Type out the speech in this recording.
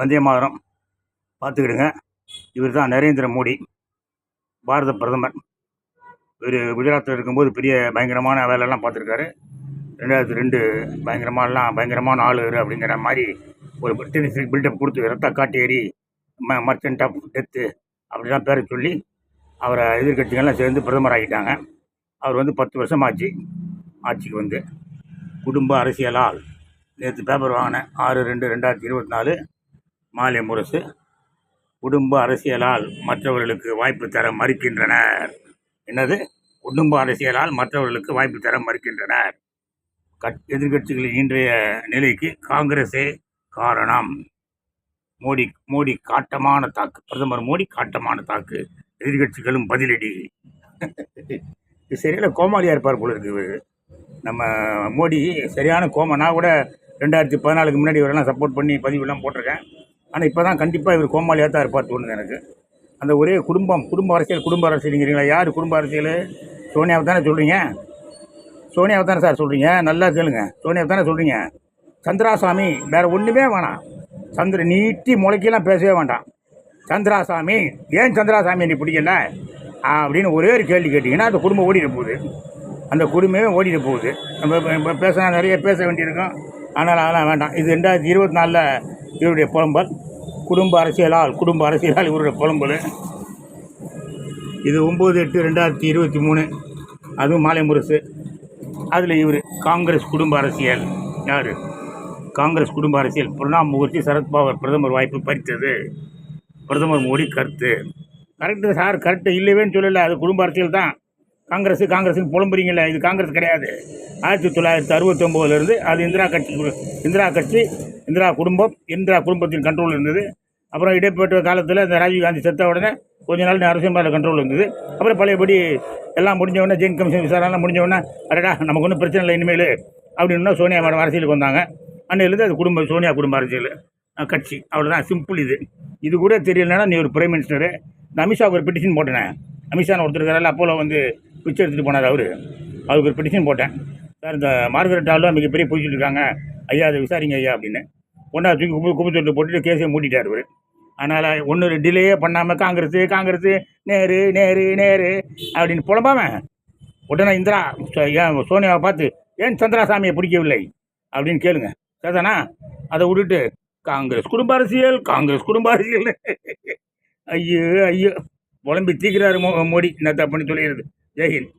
வந்தே மாதிரம். பார்த்துக்கிடுங்க. இவர் தான் நரேந்திர மோடி பாரத பிரதமர். இவர் குஜராத்தில் இருக்கும்போது பெரிய பயங்கரமான வேலையெல்லாம் பார்த்துருக்காரு. ரெண்டாயிரத்தி ரெண்டு பயங்கரமாலாம் பயங்கரமான ஆளு அப்படிங்கிற மாதிரி ஒரு டென்னிஸ்டிக் பில்டப் கொடுத்து ரத்த காட்டேரி ம மர்ச்சன்ட் ஆஃப் டெத்து அப்படிலாம் பேரை சொல்லி அவரை எதிர்க்கட்சிகள்லாம் சேர்ந்து பிரதமர் ஆகிட்டாங்க. அவர் வந்து பத்து வருஷம் ஆச்சு. ஆட்சிக்கு வந்து. குடும்ப அரசியலால் நேற்று பேப்பர் வாங்கினேன். ஆறு ரெண்டு ரெண்டாயிரத்தி இருபத்தி நாலு. மாலை முரசு. குடும்ப அரசியலால் மற்றவர்களுக்கு வாய்ப்பு தர மறுக்கின்றனர். என்னது? குடும்ப அரசியலால் மற்றவர்களுக்கு வாய்ப்பு தர மறுக்கின்றனர். கட் எதிர்கட்சிகளின் இன்றைய நிலைக்கு காங்கிரஸே காரணம். மோடி மோடி காட்டமான தாக்கு. பிரதமர் மோடி காட்டமான தாக்கு. எதிர்க்கட்சிகளும் பதிலடி. இது சரியான கோமாளியாக இருப்பார் போல இருக்கு நம்ம மோடி சரியான கோமா நான் கூட ரெண்டாயிரத்தி பதினாலுக்கு முன்னாடி இவரெல்லாம் சப்போர்ட் பண்ணி பதிவுலாம் போட்டிருக்கேன். ஆனால் இப்போ தான் கண்டிப்பாக இவர் கோமாளியாக தான் இருப்பார் தோணுது எனக்கு. அந்த ஒரே குடும்பம் குடும்ப அரசியல் குடும்ப அரசியலுங்கிறீங்களா? யார் குடும்ப அரசியல்? சோனியாவை தானே சொல்கிறீங்க சோனியாவை தானே சார் சொல்கிறீங்க நல்லா கேளுங்க. சோனியாவை தானே சொல்கிறீங்க சந்திராசாமி வேறு ஒன்றுமே வேணாம். சந்திர நீட்டி முளைக்கெல்லாம் பேசவே வேண்டாம். சந்திராசாமி ஏன் சந்திராசாமி நீ பிடிக்கல? அப்படின்னு ஒரே ஒரு கேள்வி கேட்டிங்கன்னா அந்த குடும்பம் ஓடிட்டு போகுது. அந்த குடும்பமே ஓடிட்டு போகுது. நம்ம இப்போ பேசினா நிறைய பேச வேண்டியிருக்கும். ஆனால் அதெல்லாம் வேண்டாம். இது ரெண்டாயிரத்தி இருபத்தி நாலில் இவருடைய புலம்பல் குடும்ப அரசியலால் குடும்ப அரசியலால் இவருடைய புலம்பல். இது ஒம்பது எட்டு ரெண்டாயிரத்தி இருபத்தி மூணு. அதுவும் மாலை முரசு அதில் இவர் காங்கிரஸ் குடும்ப அரசியல். யார்? காங்கிரஸ் குடும்ப அரசியல். பிரணாப் முகர்ஜி சரத்பவர் பிரதமர் வாய்ப்பு பறித்தது. பிரதமர் மோடி கருத்து. கரெக்டு சார் கரெக்டு இல்லைவேன்னு சொல்லலை. அது குடும்ப அரசியல் தான். காங்கிரஸ் காங்கிரஸுக்கு புலம்புறீங்களே இது காங்கிரஸ் கிடையாது. ஆயிரத்தி தொள்ளாயிரத்தி அறுபத்தொம்போதுலேருந்து அது இந்திரா கட்சி இந்திரா கட்சி இந்திரா குடும்பம் இந்திரா குடும்பத்தின் கண்ட்ரோல் இருந்தது. அப்புறம் இடைப்பட்ட காலத்தில் இந்த ராஜீவ்காந்தி செத்த உடனே கொஞ்ச நாள் அரசியல் கண்ட்ரோல் இருந்தது. அப்புறம் பழையபடி எல்லாம் முடிஞ்சவுடனே ஜெயின் கமிஷன் விசாரணை முடிஞ்சவொடனே அடடா நமக்கு ஒன்றும் பிரச்சனை இல்லை இனிமேல் அப்படின்னு சோனியா மேடம் அரசியலுக்கு வந்தாங்க. அன்னையிலேருந்து அது குடும்ப சோனியா குடும்ப அரசியல் கட்சி அவ்வளோதான் சிம்பிள் இது. இது கூட தெரியலன்னா நீ ஒரு பிரைம் மினிஸ்டரு இந்த அமித்ஷாவுக்கு ஒரு பெட்டிஷன் போட்டேனே. அமித்ஷான்னு ஒருத்தர் இருக்காரில்ல அப்போல வந்து பிச்சை எடுத்துகிட்டு போனார் அவர். அவருக்கு ஒரு பெட்டிஷன் போட்டேன். சார் இந்த மார்கரெட் ஆளும் மிகப்பெரிய பிடிச்சிட்டு இருக்காங்க. ஐயா அதை விசாரிங்க ஐயா அப்படின்னு. ஒன்றா தூக்கி குப்பை குப்பை தொட்டு போட்டுட்டு கேஸை மூட்டிட்டார் அவர். அதனால் ஒன்று டிலேயே பண்ணாமல் காங்கிரஸ் காங்கிரஸ் நேரு நேரு நேரு அப்படின்னு புலம்பாம உடனே இந்திரா ஏன் சோனியாவை பார்த்து ஏன் சந்திராசாமியை பிடிக்கவில்லை? அப்படின்னு கேளுங்க. சரிதானா அதை விட்டுட்டு காங்கிரஸ் குடும்ப அரசியல் காங்கிரஸ் குடும்ப அரசியல். ஐயோ ஐயோ புலம்பி தீக்கிறாரு மோ மோடி. என்ன பண்ணி சொல்லிடுறது? ஜெய்ஹிந்த்